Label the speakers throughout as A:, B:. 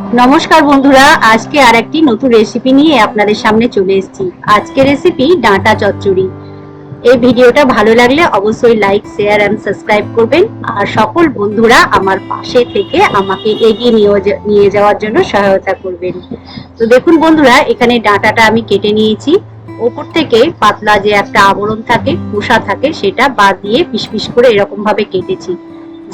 A: নমস্কার বন্ধুরা, আজকে আর একটি নতুন রেসিপি নিয়ে আপনাদের সামনে চলে এসেছি। আজকে রেসিপি ডাঁটা চচ্চড়ি। এই ভিডিওটা ভালো লাগলে অবশ্যই লাইক শেয়ার এন্ড সাবস্ক্রাইব করবেন। আর সকল বন্ধুরা আমার পাশে থেকে আমাকে এগিয়ে নিয়ে যাওয়ার জন্য সহায়তা করবেন। তো দেখুন বন্ধুরা, এখানে ডাঁটাটা আমি কেটে নিয়েছি। ওপর থেকে পাতলা যে একটা আবরণ থাকে, খোসা থাকে, সেটা বাদ দিয়ে পিস পিস করে এরকম ভাবে কেটেছি।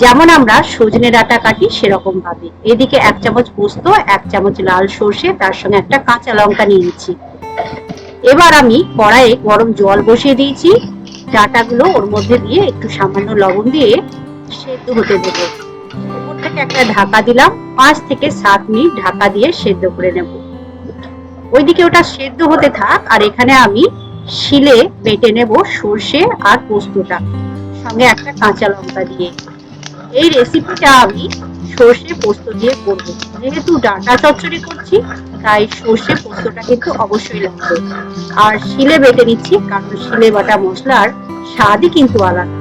A: যেমন আমরা সজনে ডাঁটা কাটি সেরকম ভাবে এদিকে এক চামচ পোস্ত, এক চামচ লাল সর্ষে, তার সঙ্গে একটা কাঁচা লঙ্কা নিয়ে নিচ্ছি। এবার আমি কড়াইয়ে গরম জল বসিয়ে দিয়েছি। ডাঁটাগুলো ওর মধ্যে দিয়ে একটু সামান্য লবণ দিয়ে সেদ্ধ হতে দেবো। উপর থেকে একটা ঢাকা দিলাম, পাঁচ থেকে সাত মিনিট ঢাকা দিয়ে সেদ্ধ করে নেব। ওইদিকে ওটা সেদ্ধ হতে থাক, আর এখানে আমি শিলে বেটে নেব সর্ষে আর পোস্তটা। সঙ্গে একটা কাঁচা লঙ্কা দিয়ে। এই রেসিপিটা আমি সর্ষে পোস্ত দিয়ে করব। যেহেতু ডাঁটা চচ্চড়ি করছি, তাই সর্ষে পোস্তটা কিন্তু অবশ্যই লাগবে। আর শিলে বেটে নিচ্ছি, কারণ শিলে বাটা মশলার স্বাদই কিন্তু আলাদা।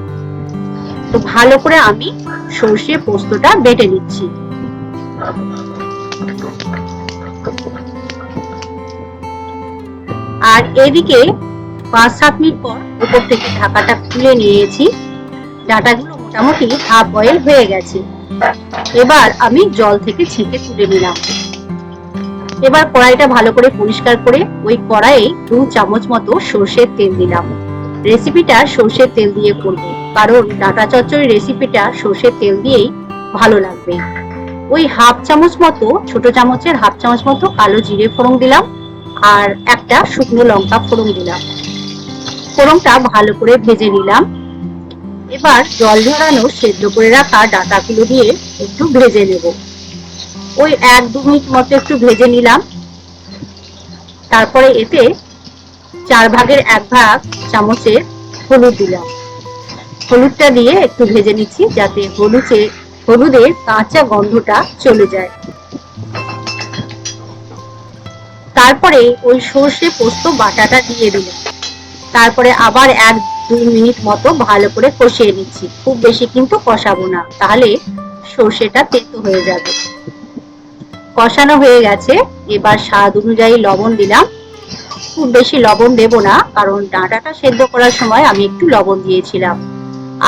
A: তো ভালো করে আমি সর্ষে পোস্তটা বেটে নিচ্ছি। আর এদিকে পাঁচ সাত মিনিট পর উপর থেকে ঢাকাটা খুলে নিয়েছি। ডাটাগুলো মোটামুটি হাফ বয়েল হয়ে গেছে। এবার আমি জল থেকে ছেঁকে তুলে নিলাম। এবার কড়াইটা ভালো করে পরিষ্কার করে ওই কড়াইয়ে দু চামচ মতো সর্ষের তেল দিলাম। রেসিপিটা সর্ষের তেল দিয়ে করব, কারণ ডাটা চচ্চড়ি রেসিপিটা সর্ষের তেল দিয়েই ভালো লাগবে। ওই হাফ চামচ মতো, ছোট চামচের হাফ চামচ মতো কালো জিরে ফোড়ন দিলাম আর একটা শুকনো লঙ্কা ফোড়ন দিলাম। ফোড়নটা ভালো করে ভেজে নিলাম। এবার জল ঝরানো সেদ্ধ করে রাখা ডাটাগুলো দিয়ে একটু ভেজে নেব। ওই এক দু মিনিট মতো একটু ভেজে নিলাম। তারপরে এতে চার ভাগের এক ভাগ চামচের হলুদ দিলাম। হলুদটা দিয়ে একটু ভেজে নিচ্ছি যাতে হলুদে হলুদের কাঁচা গন্ধটা চলে যায়। তারপরে ওই সর্ষে পোস্ত বাটাটা দিয়ে দিলাম। তারপরে আবার এক দুই মিনিট মতো ভালো করে কষিয়ে নিচ্ছি। খুব বেশি কিন্তু কষাবো না। তাহলে সর্ষেটা তেতো হয়ে যাবে। কষানো হয়ে গেছে। এবার স্বাদ অনুযায়ী লবণ দিলাম। খুব বেশি লবণ দেব না, কারণ ডাঁটাটা সেদ্ধ করার সময় আমি একটু লবণ দিয়েছিলাম।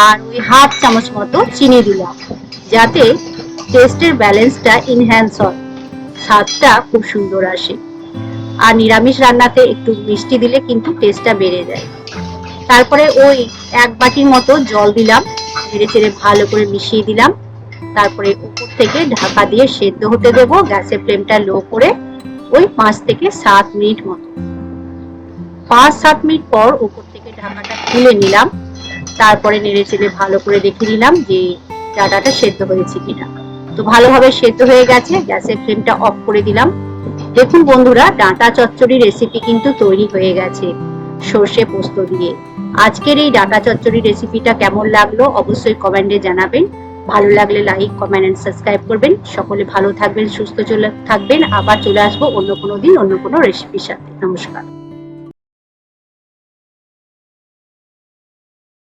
A: আর ওই হাফ চামচ মতো চিনি দিলাম, যাতে টেস্টের ব্যালেন্সটা ইনহ্যান্স হয়। স্বাদটা খুব সুন্দর আসে। আর নিরামিষ রান্নাতে একটু মিষ্টি দিলে কিন্তু টেস্টটা বেড়ে যায়। তারপরে ওই এক বাটির মতো জল দিলাম, নেড়ে চেড়ে ভালো করে মিশিয়ে দিলাম। তারপরে উপর থেকে ঢাকা দিয়ে সেদ্ধ হতে দেবো, গ্যাসের ফ্লেমটা লো করে ওই পাঁচ থেকে সাত মিনিট মতো। পাঁচ, সাত মিনিট পর উপর থেকে ঢাকাটা খুলে নিলাম। তারপরে নেড়ে চেড়ে ভালো করে দেখে নিলাম যে ডাটাটা সেদ্ধ হয়েছে কিনা। তো ভালোভাবে সেদ্ধ হয়ে গেছে, গ্যাসের ফ্লেমটা অফ করে দিলাম। দেখুন বন্ধুরা, ডাঁটা চচ্চড়ি রেসিপি কিন্তু তৈরি হয়ে গেছে সর্ষে পোস্ত দিয়ে। আজকের এই ডাটা চচ্চড়ি রেসিপিটা কেমন লাগল অবশ্যই কমেন্টে জানাবেন। ভালো লাগলে লাইক কমেন্ট এন্ড সাবস্ক্রাইব করবেন। সকলে ভালো থাকবেন, সুস্থ চলে থাকবেন। আবার চলে আসব অন্য কোনো দিন, অন্য কোনো রেসিপির সাথে। নমস্কার।